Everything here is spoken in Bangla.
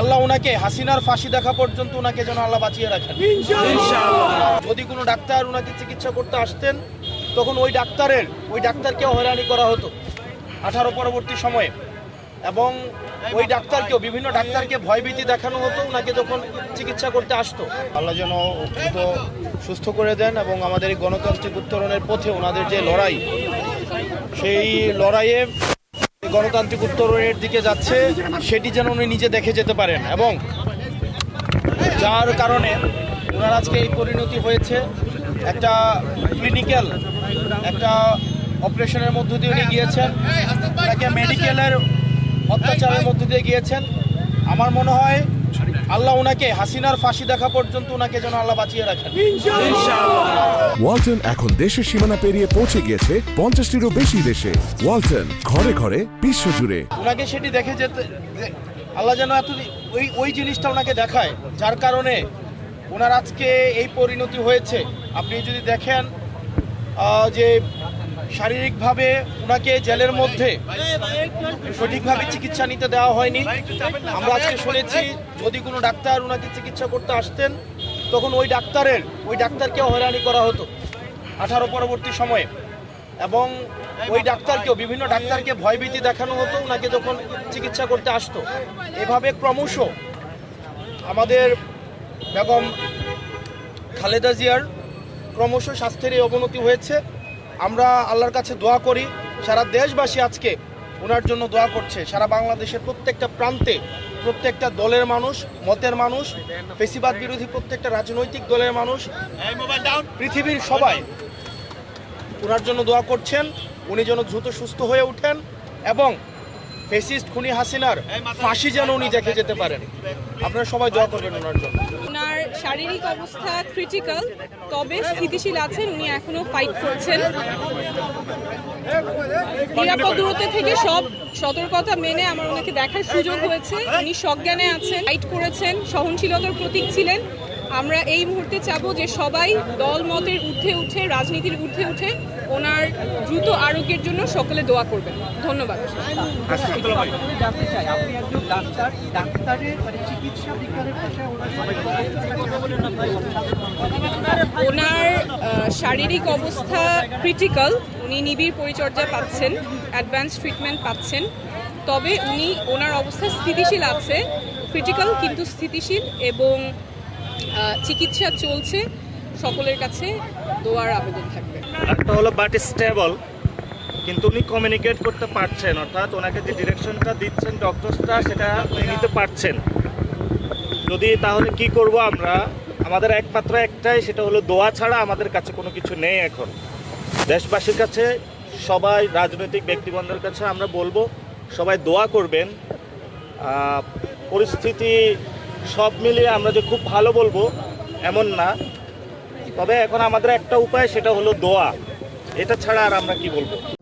আল্লাহ ওনাকে হাসিনার ফাঁসি দেখা পর্যন্ত ওনাকে যেন আল্লাহ বাঁচিয়ে রাখেন। যদি কোনো ডাক্তার ওনাকে চিকিৎসা করতে আসতেন তখন ওই ডাক্তারের ওই ডাক্তারকেও হয়রানি করা হতো আঠারো পরবর্তী সময়ে। এবং ওই ডাক্তারকেও বিভিন্ন ডাক্তারকে ভয়ভীতি দেখানো হতো ওনাকে যখন চিকিৎসা করতে আসতো। আল্লাহ যেন দ্রুত সুস্থ করে দেন এবং আমাদের এই গণতান্ত্রিক উত্তরণের পথে ওনাদের যে লড়াই সেই লড়াইয়ে গণতান্ত্রিক উত্তরণের দিকে যাচ্ছে, সেটি যেন উনি নিজে দেখে যেতে পারেন। এবং যার কারণে ওনার আজকে এই পরিণতি হয়েছে, একটা ক্লিনিক্যাল একটা অপারেশনের মধ্য দিয়ে উনি গিয়েছেন, তাকে মেডিকেলের অত্যাচারের মধ্য দিয়ে গিয়েছেন। আমার মনে হয় আল্লাহ ওনাকে হাসিনার ফাঁসি দেখা পর্যন্ত ওনাকে যেন আল্লাহ বাঁচিয়ে রাখেন। ওয়ালটন এখন দেশের সীমানা পেরিয়ে পৌঁছে গিয়েছে পঞ্চাশটিরও বেশি দেশে। ওয়ালটন ঘরে ঘরে বিশ্বজুড়ে। ওনাকে সেটি দেখে যেতে আল্লাহ যেন এত ওই ওই জিনিসটা ওনাকে দেখায় যার কারণে ওনার আজকে এই পরিণতি হয়েছে। আপনি যদি দেখেন যে শারীরিকভাবে ওনাকে জেলের মধ্যে সঠিকভাবে চিকিৎসা নিতে দেওয়া হয়নি। আমরা আজকে শুনেছি, যদি কোনো ডাক্তার ওনাকে চিকিৎসা করতে আসতেন, তখন ওই ডাক্তারের, ওই ডাক্তারকেও হয়রানি করা হতো আঠারো পরবর্তী সময়ে। এবং ওই ডাক্তারকেও, বিভিন্ন ডাক্তারকে ভয়ভীতি দেখানো হতো ওনাকে যখন চিকিৎসা করতে আসতো। এভাবে ক্রমশ আমাদের বেগম খালেদা জিয়ার ক্রমশ স্বাস্থ্যের এই অবনতি হয়েছে। আমরা আল্লাহর কাছে দোয়া করি, সারা দেশবাসী আজকে ওনার জন্য দোয়া করছে। সারা বাংলাদেশের প্রত্যেকটা প্রান্তে প্রত্যেকটা দলের মানুষ, মতের মানুষ, ফেসিবাদ বিরোধী প্রত্যেকটা রাজনৈতিক দলের মানুষ, পৃথিবীর সবাই ওনার জন্য দোয়া করছেন। উনি যেন দ্রুত সুস্থ হয়ে ওঠেন এবং ফেসিস্ট খুনি হাসিনার ফাঁসি যেন উনি দেখে যেতে পারেন। আপনারা সবাই দোয়া করবেন ওনার জন্য। শারীরিক অবস্থা ক্রিটিক্যাল তবে স্থিতিশীল আছেন, উনি এখনও ফাইট করছেন। নিরাপদ দূরত্ব থেকে সব সতর্কতা মেনে আমার ওনাকে দেখার সুযোগ হয়েছে। উনি সজ্ঞানে আছেন ফাইট করেছেন, সহনশীলতার প্রতীক ছিলেন। আমরা এই মুহূর্তে চাবো যে সবাই দল মতের উঠে, রাজনীতির ঊর্ধ্বে উঠে ওনার দ্রুত আরোগ্যের জন্য সকলে দোয়া করবেন। ধন্যবাদ। ওনার শারীরিক অবস্থা ক্রিটিক্যাল উনি নিবিড় পরিচর্যা পাচ্ছেন অ্যাডভান্স ট্রিটমেন্ট পাচ্ছেন, তবে উনি ওনার অবস্থা স্থিতিশীল আছে ক্রিটিক্যাল কিন্তু স্থিতিশীল এবং চিকিৎসা চলছে, সকলের কাছে দোয়ার আবেদন থাকবে। একটা হলো বাট স্টেবল, কিন্তু উনি কমিউনিকেট করতে পারছেন, অর্থাৎ ওনাকে যে ডিরেকশনটা দিচ্ছেন ডক্টরসটা সেটা নিতে পারছেন। যদি তাহলে কি করব আমরা? আমাদের একমাত্র একটাই, সেটা হলো দোয়া ছাড়া আমাদের কাছে কোনো কিছু নেই এখন। দেশবাসীর কাছে, সবাই রাজনৈতিক ব্যক্তিবন্ধের কাছে আমরা বলব, সবাই দোয়া করবেন। পরিস্থিতি সব মিলিয়ে আমরা যে খুব ভালো বলব, এমন না। তবে এখন আমাদের একটা উপায়, সেটা হলো দোয়া। এটা ছাড়া আর আমরা কি বলব?